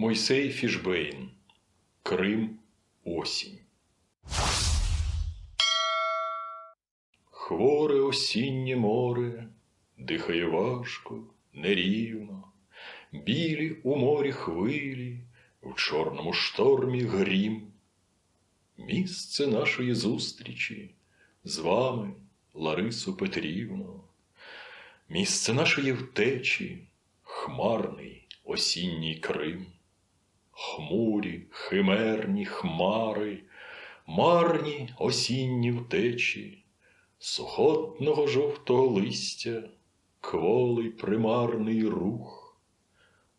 Мойсей Фішбейн Крим осінь. Хворе осіннє море дихає важко, нерівно, білі у морі хвилі, в чорному штормі грім. Місце нашої зустрічі з вами, Ларисо Петрівно, місце нашої втечі, хмарний осінній Крим, хмурі, химерні хмари, марні осінні втечі, сухотного жовтого листя, кволий примарний рух,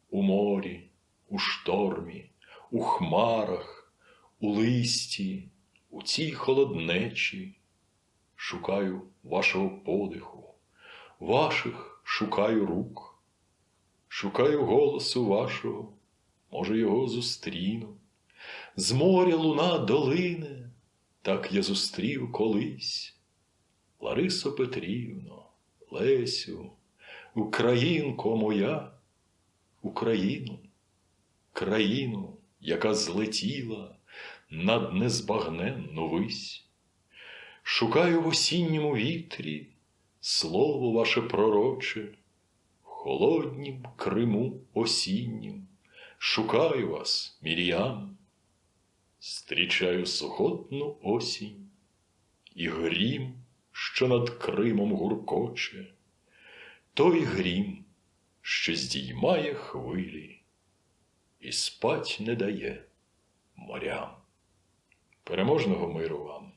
у морі, у штормі, у хмарах, у листі, у цій холоднечі. Шукаю вашого подиху, ваших шукаю рук, шукаю голосу вашого, може, його зустріну. З моря луна долине, так я зустрів колись. Ларисо Петрівно, Лесю, Українко моя, Україну, країну, яка злетіла над незбагненну вись. Шукаю в осінньому вітрі слово ваше пророче, в холоднім Криму осіннім, шукаю вас, Мір'ям, стрічаю сухотну осінь і грім, що над Кримом гуркоче, той грім, що здіймає хвилі і спать не дає морям. Переможного миру вам!